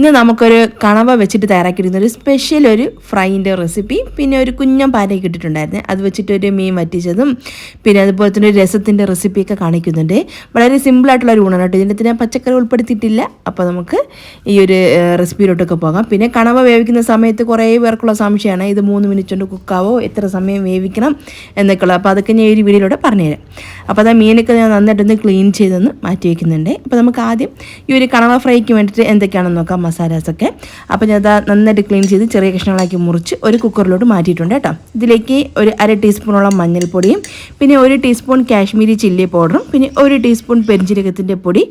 ഇന്ന് നമുക്കൊരു കണവ വെച്ചിട്ട് തയ്യാറാക്കിയിരുന്ന ഒരു സ്പെഷ്യൽ ഒരു ഫ്രൈന്റെ റെസിപ്പി പിന്നെ ഒരു കുഞ്ഞം പാരയൊക്കെ ഇട്ടിട്ടുണ്ടായിരുന്നു. അത് വെച്ചിട്ട് ഒരു മീൻ വറ്റിച്ചതും പിന്നെ അതുപോലെ തന്നെ ഒരു രസത്തിന്റെ റെസിപ്പിയൊക്കെ കാണിക്കുന്നുണ്ട്. വളരെ സിമ്പിളായിട്ടുള്ള ഒരു ഊണാണ് കേട്ടോ. ഇതിന്റെ തന്നെ പച്ചക്കറി ഉൾപ്പെടുത്തിയിട്ടില്ല. അപ്പോൾ നമുക്ക് ഈ ഒരു റെസിപ്പിയിലോട്ടൊക്കെ പോകാം. പിന്നെ കണവ വേവിക്കുന്ന സമയത്ത് കുറേ പേർക്കുള്ള സംശയമാണ്. ഇത് മൂന്ന് മിനിറ്റ് കൊണ്ട് കുക്കാവോ എത്ര സമയം വേവിക്കണം? എന്നൊക്കെയുള്ള. അപ്പോൾ അതൊക്കെ ഞാൻ ഈ ഒരു വീഡിയോയിലൂടെ പറഞ്ഞുതരാം. അപ്പോൾ അത് മീനൊക്കെ ഞാൻ നന്നായിട്ടൊന്ന് ക്ലീൻ ചെയ്തൊന്ന് മാറ്റി വയ്ക്കുന്നുണ്ട് അപ്പോൾ നമുക്ക് ആദ്യം ഈ ഒരു കണവ ഫ്രൈക്ക് വേണ്ടിയിട്ട് എന്തൊക്കെയാണെന്ന് നോക്കാം. മസാലാസൊക്കെ. അപ്പോൾ ഞാൻ അത് നന്നായിട്ട് ക്ലീൻ ചെയ്ത് ചെറിയ കഷ്ണങ്ങളാക്കി മുറിച്ച് ഒരു കുക്കറിലോട്ട് മാറ്റിയിട്ടുണ്ട് കേട്ടോ. ഇതിലേക്ക് ഒരു അര ടീസ്പൂണോളം മഞ്ഞൾപ്പൊടിയും പിന്നെ ഒരു ടീസ്പൂൺ കാശ്മീരി ചില്ലി പൗഡറും പിന്നെ ഒരു ടീസ്പൂൺ പെരിഞ്ചീരകത്തിന്റെ പൊടി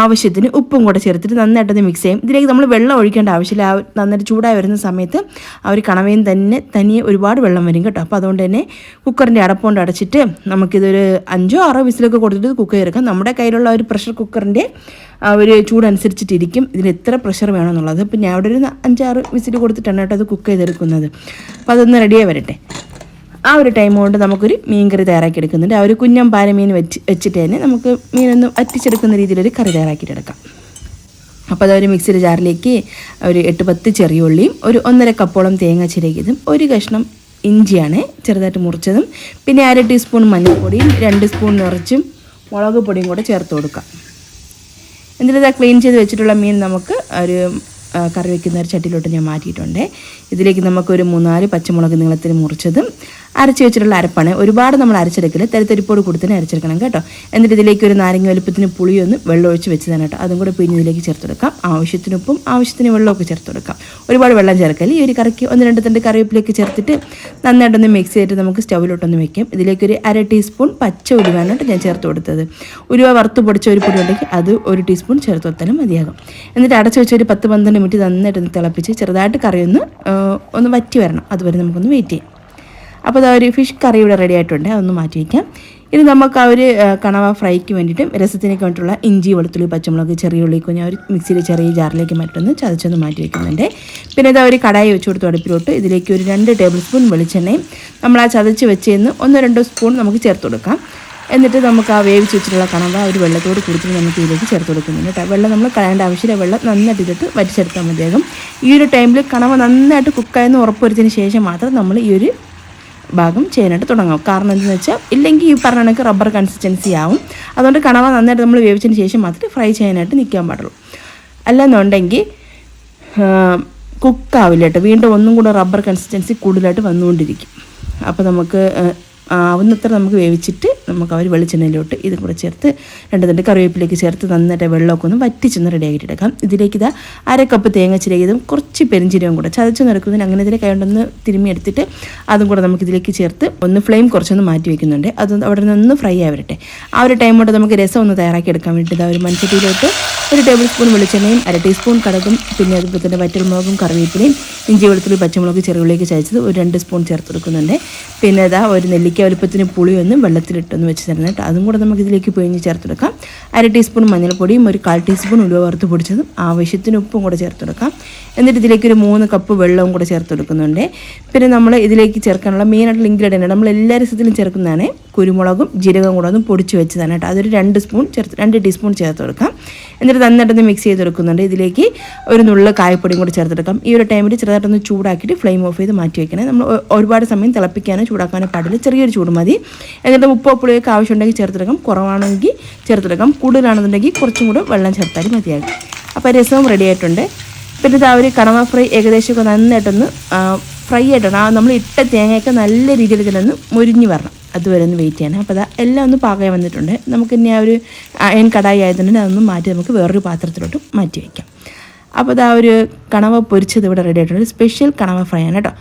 ആവശ്യത്തിന് ഉപ്പും കൂടെ ചേർത്തിട്ട് നന്നായിട്ടൊന്ന് മിക്സ് ചെയ്യും. ഇതിലേക്ക് നമ്മൾ വെള്ളം ഒഴിക്കേണ്ട ആവശ്യമില്ല. നന്നായിട്ട് ചൂടായി വരുന്ന സമയത്ത് ആ ഒരു കണവയും തന്നെ തനിയെ ഒരുപാട് വെള്ളം വരും കേട്ടോ. അപ്പോൾ അതുകൊണ്ട് തന്നെ കുക്കറിന്റെ അടപ്പുകൊണ്ട് അടച്ചിട്ട് നമുക്കിതൊരു അഞ്ചോ ആറോ വിസിലൊക്കെ കൊടുത്തിട്ട് കുക്ക് ചെയ്തെടുക്കാം. നമ്മുടെ കയ്യിലുള്ള ഒരു പ്രഷർ കുക്കറിന്റെ ഒരു ചൂടനുസരിച്ചിട്ടിരിക്കും. ഇതിന് എത്ര പ്രഷർ വേണമെന്നുള്ളത്. അപ്പോൾ ഞാൻ അവിടെ ഒരു അഞ്ചാറ് വിസിൽ കൊടുത്തിട്ടാണ് കേട്ടോ അത് കുക്ക് ചെയ്തെടുക്കുന്നത്. അപ്പോൾ അതൊന്ന് റെഡിയായി വരട്ടെ. ആ ഒരു ടൈം കൊണ്ട് നമുക്കൊരു മീൻ കറി തയ്യാറാക്കി എടുക്കുന്നുണ്ട് ആ ഒരു കുഞ്ഞം പാര മീൻ വെച്ച് വെച്ചിട്ട് തന്നെ നമുക്ക് മീനൊന്ന് വറ്റിച്ചെടുക്കുന്ന രീതിയിലൊരു കറി തയ്യാറാക്കിയിട്ടെടുക്കാം. അപ്പോൾ അതൊരു മിക്സിയുടെ ജാറിലേക്ക് ഒരു എട്ട് പത്ത് ചെറിയ ഉള്ളിയും ഒരു ഒന്നര കപ്പോളം തേങ്ങ ചിരകിയതും ഒരു കഷ്ണം ഇഞ്ചിയാണ് ചെറുതായിട്ട് മുറിച്ചതും പിന്നെ അര ടീസ്പൂൺ മഞ്ഞൾപ്പൊടിയും രണ്ട് സ്പൂൺ നിറച്ചും മുളക് പൊടിയും കൂടെ ചേർത്ത് കൊടുക്കാം. എന്നിട്ട് ക്ലീൻ ചെയ്ത് വെച്ചിട്ടുള്ള മീൻ നമുക്ക് ഒരു കറി വെക്കുന്ന ഒരു ചട്ടിയിലോട്ട് ഞാൻ മാറ്റിയിട്ടുണ്ട്. ഇതിലേക്ക് നമുക്കൊരു മൂന്നാൽ പച്ചമുളക് നീളത്തിൽ മുറിച്ചതും അരച്ച് വെച്ചിട്ടുള്ള അരപ്പാണ്. ഒരുപാട് നമ്മൾ അരച്ചെടുക്കില്ല തരിത്തരിപ്പോട് കൊടുത്തിന് അരച്ചെടുക്കണം കേട്ടോ. എന്നിട്ട് ഇതിലേക്ക് ഒരു നാരങ്ങ വലുപ്പത്തിന് പുളിയൊന്ന് വെള്ളം ഒഴിച്ച് വെച്ച് തന്നെ കേട്ടോ. അതും കൂടെ പിഴിഞ്ഞതിലേക്ക് ഇതിലേക്ക് ചേർത്തെടുക്കാം. ആവശ്യത്തിന് ഉപ്പും ആവശ്യത്തിന് വെള്ളമൊക്കെ ചേർത്ത് കൊടുക്കാം ഒരുപാട് വെള്ളം ചേർക്കല്ല ഈ ഒരു കറിക്ക് ഒന്ന് രണ്ട് തണ്ട് കറിവേപ്പിലേക്ക് ചേർത്തിട്ട് നന്നായിട്ടൊന്ന് മിക്സ് ചെയ്തിട്ട് നമുക്ക് സ്റ്റൗവിലോട്ടൊന്ന് വെക്കാം. ഇതിലേക്ക് ഒരു അര ടീസ്പൂൺ പച്ച കേട്ടോ ഞാൻ ചേർത്ത് കൊടുത്തത്. ഉരുവ വറുത്ത് പൊടിച്ച ഒരു പൊടി ഉണ്ടെങ്കിൽ അത് ഒരു ടീസ്പൂൺ ചേർത്ത് കൊടുത്താലും മതിയാകും. എന്നിട്ട് അടച്ച് വെച്ച് ഒരു പത്ത് പന്ത്രണ്ട് മിനിറ്റ് നന്നായിട്ടൊന്ന് തിളപ്പിച്ച് ചെറുതായിട്ട് കറിയൊന്ന് ഒന്ന് വറ്റി വരണം. അതുവരെ നമുക്കൊന്ന് വെയിറ്റ് ചെയ്യാം. അപ്പോൾ അതാ ഒരു ഫിഷ് കറി ഇവിടെ റെഡി ആയിട്ടുണ്ട്. അതൊന്ന് മാറ്റി വയ്ക്കാം ഇനി നമുക്ക് ആ ഒരു കണവ ഫ്രൈക്ക് വേണ്ടിയിട്ട് രസത്തിനൊക്കെ വേണ്ടിയിട്ടുള്ള ഇഞ്ചി വെളുത്തുള്ളി പച്ചമുളക് ചെറിയ ഉള്ളി ഞാൻ ഒരു മിക്സിയിൽ ചെറിയ ജാറിലേക്ക് മറ്റൊന്ന് ചതച്ചൊന്ന് മാറ്റി വയ്ക്കുന്നുണ്ട് പിന്നെ ഇതാ ഒരു കടായി വെച്ച് കൊടുത്ത് അടുപ്പിലോട്ട് ഇതിലേക്ക് ഒരു രണ്ട് ടേബിൾ സ്പൂൺ വെളിച്ചെണ്ണയും നമ്മൾ ആ ചതച്ച് വെച്ചതിന്ന് ഒന്നോ രണ്ടോ സ്പൂൺ നമുക്ക് ചേർത്ത് കൊടുക്കാം. എന്നിട്ട് നമുക്ക് ആ വേവിച്ച് വെച്ചിട്ടുള്ള കണവ ഒരു വെള്ളത്തോട് കൂടുതൽ നമുക്ക് ഇതിലേക്ക് ചേർത്ത് കൊടുക്കുന്നുണ്ട് കേട്ടോ. വെള്ളം നമ്മൾ കളയേണ്ട ആവശ്യമില്ല. വെള്ളം നന്നായിട്ട് ഇതിട്ട് വറ്റിച്ചെടുത്താൽ മതിയാകും. ഈ ഒരു ടൈമിൽ കണവ നന്നായിട്ട് കുക്കായെന്ന് ഉറപ്പുവരുത്തിയതിന് ശേഷം മാത്രം നമ്മൾ ഈ ഒരു ഭാഗം ചെയ്യാനായിട്ട് തുടങ്ങാം. കാരണം എന്താണെന്ന് വെച്ചാൽ ഇല്ലെങ്കിൽ ഈ പറഞ്ഞ കണക്ക് റബ്ബർ കൺസിസ്റ്റൻസി ആവും. അതുകൊണ്ട് കണവ നന്നായിട്ട് നമ്മൾ വേവിച്ചതിന് ശേഷം മാത്രമേ ഫ്രൈ ചെയ്യാനായിട്ട് നിൽക്കാൻ പാടുള്ളൂ. അല്ലെന്നുണ്ടെങ്കിൽ കുക്കാവില്ല കേട്ടോ വീണ്ടും ഒന്നും കൂടെ റബ്ബർ കൺസിസ്റ്റൻസി കൂടുതലായിട്ട് വന്നുകൊണ്ടിരിക്കും. അപ്പോൾ നമുക്ക് ആവുന്നത്ര നമുക്ക് വേവിച്ചിട്ട് നമുക്ക് അവർ വെളിച്ചെണ്ണയിലോട്ട് ഇതും കൂടെ ചേർത്ത് രണ്ട് തണ്ട് കറിവേപ്പിലേക്ക് ചേർത്ത് നന്നായിട്ട് വെള്ളമൊക്കെ ഒന്ന് വറ്റിച്ചൊന്ന് റെഡി ആക്കിയിട്ടെടുക്കാം ഇതിലേക്ക് ഇതാ അര കപ്പ് തേങ്ങ ചിരകിയതും കുറച്ച് പെരിഞ്ചീരകം കൂടെ ചതച്ച് നിറക്കുന്നതിന് അങ്ങനെ ഇതിലെ കൈകൊണ്ടൊന്ന് തിരുമ്മി എടുത്തിട്ട് അതും കൂടെ നമുക്ക് ഇതിലേക്ക് ചേർത്ത് ഒന്ന് ഫ്ലെയിം കുറച്ചൊന്ന് മാറ്റി വെക്കുന്നുണ്ട്. അത് അവിടെ നിന്ന് ഫ്രൈ ആവരട്ടെ ആ ഒരു ടൈം കൊണ്ട് നമുക്ക് രസം ഒന്ന് തയ്യാറാക്കി എടുക്കാൻ വേണ്ടിയിട്ട് ഒരു മൺചട്ടിയിലോട്ട് ഒരു ടേബിൾ സ്പൂൺ വെളിച്ചെണ്ണയും അര ടീസ്പൂൺ കടകും പിന്നെ അതുപോലെ തന്നെ വറ്റൽമുളകും കറിവേപ്പിലയും ഇഞ്ചി വെളുത്തുള്ളി പച്ചമുളക് ചെറുകളിലേക്ക് ചതച്ചത് ഒരു രണ്ട് സ്പൂൺ ചേർത്ത് കൊടുക്കുന്നുണ്ട്. പിന്നെ ഇതാ ഒരു നെല്ലിക്ക വലുപ്പത്തിന് പുളിയൊന്നും വെള്ളത്തിലിട്ടൊന്ന് വെച്ച് തരണം കേട്ടോ. അതും കൂടെ നമുക്ക് ഇതിലേക്ക് പിഴിഞ്ഞ് ചേർത്തെടുക്കാം അര ടീസ്പൂൺ മഞ്ഞൾപ്പൊടിയും ഒരു കാൽ ടീസ്പൂൺ ഉലുവ വറുത്ത് പൊടിച്ചതും ആവശ്യത്തിന് ഉപ്പും കൂടെ ചേർത്തെടുക്കാം എന്നിട്ട് ഇതിലേക്ക് ഒരു മൂന്ന് കപ്പ് വെള്ളവും കൂടെ ചേർത്തെടുക്കുന്നുണ്ട് പിന്നെ നമ്മൾ ഇതിലേക്ക് ചേർക്കാനുള്ള മെയിനായിട്ടുള്ള ഇൻഗ്രീഡിയന്റ് നമ്മൾ എല്ലാ രസത്തിലും ചേർക്കുന്നതാണ്. കുരുമുളകും ജീരകം കൂടെ ഒന്ന് പൊടിച്ച് വെച്ചതാണ് കേട്ടോ. അതൊരു രണ്ട് സ്പൂൺ ചേർത്ത് രണ്ട് ടീസ്പൂൺ ചേർത്ത് കൊടുക്കാം. എന്നിട്ട് നന്നായിട്ടൊന്ന് മിക്സ് ചെയ്ത് കൊടുക്കുന്നുണ്ട്. ഇതിലേക്ക് ഒരു നുള്ള കായപ്പൊടിയും കൂടി ചേർത്തെടുക്കാം ഈ ഒരു ടൈമിൽ ചെറുതായിട്ടൊന്ന് ചൂടാക്കിയിട്ട് ഫ്ലെയിം ഓഫ് ചെയ്ത് മാറ്റി വയ്ക്കണേ നമ്മൾ ഒരുപാട് സമയം തിളപ്പിക്കാനോ ചൂടാക്കാനോ പാടില്ല. ചെറിയൊരു ചൂട് മതി. എന്നിട്ട് ഉപ്പോ പുളിയൊക്കെ ആവശ്യമുണ്ടെങ്കിൽ ചേർത്തെടുക്കാം കുറവാണെങ്കിൽ ചേർത്തെടുക്കാം കൂടുതലാണെന്നുണ്ടെങ്കിൽ കുറച്ചും കൂടെ വെള്ളം ചേർത്താലും മതിയാകും. അപ്പോൾ രസവും റെഡി ആയിട്ടുണ്ട്. പിന്നെ ഇതാ ഒരു കണവ ഫ്രൈ ഏകദേശമൊക്കെ നന്നായിട്ടൊന്ന് ഫ്രൈ ആയിട്ടാണ്. ആ നമ്മൾ ഇട്ട തേങ്ങയൊക്കെ നല്ല രീതിയിൽ ഇതിലൊന്ന് മുരിഞ്ഞ് വരണം. അതുവരെ ഒന്ന് വെയിറ്റ് ചെയ്യണം. അപ്പോൾ അതാ എല്ലാം ഒന്ന് പാകം വന്നിട്ടുണ്ട്. നമുക്ക് ഇനി ആ ഒരു അയൺ കടായി ആയതുകൊണ്ട് അതൊന്ന് മാറ്റി നമുക്ക് വേറൊരു പാത്രത്തിലോട്ട് മാറ്റി വയ്ക്കാം അപ്പോൾ അതാ ഒരു കണവ പൊരിച്ചത് ഇവിടെ റെഡി ആയിട്ടുണ്ട്. സ്പെഷ്യൽ കണവ ഫ്രൈ ആണ് കേട്ടോ.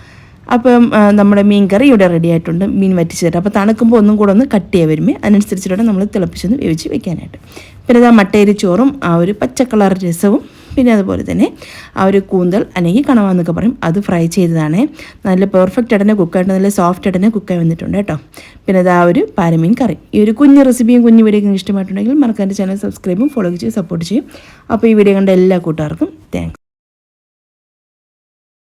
അപ്പം നമ്മുടെ മീൻ കറി ഇവിടെ റെഡി ആയിട്ടുണ്ട്. മീൻ വറ്റിച്ച് തരാം അപ്പോൾ തണുക്കുമ്പോൾ ഒന്നും കൂടെ ഒന്ന് കട്ട് ചെയ്യാൻ വരുമ്പോൾ അതിനനുസരിച്ചിട്ട് നമ്മൾ തിളപ്പിച്ചൊന്ന് വേവിച്ച് വെക്കാനായിട്ട്. പിന്നെ ഇതാ മട്ടേരി ചോറും ആ ഒരു പച്ച കളർ രസവും പിന്നെ അതുപോലെ തന്നെ ആ ഒരു കൂന്തൽ അല്ലെങ്കിൽ കണവ എന്നൊക്കെ പറയും. അത് ഫ്രൈ ചെയ്തതാണ്. നല്ല പെർഫെക്റ്റ് ആയിട്ട് കുക്കായിട്ട് നല്ല സോഫ്റ്റ് ആയിട്ട് കുക്കായി വന്നിട്ടുണ്ട് കേട്ടോ. പിന്നെ അത് ആ ഒരു പാരമീൻ കറി. ഈ ഒരു കുഞ്ഞു റെസിപ്പിയും കുഞ്ഞു വീഡിയോ ഇഷ്ടമായിട്ടുണ്ടെങ്കിൽ മറക്കാന്റെ ചാനൽ സബ്സ്ക്രൈബും ഫോളോ ചെയ്യും സപ്പോർട്ട് ചെയ്യും. അപ്പോൾ ഈ വീഡിയോ കണ്ട എല്ലാ കൂട്ടുകാർക്കും താങ്ക്സ്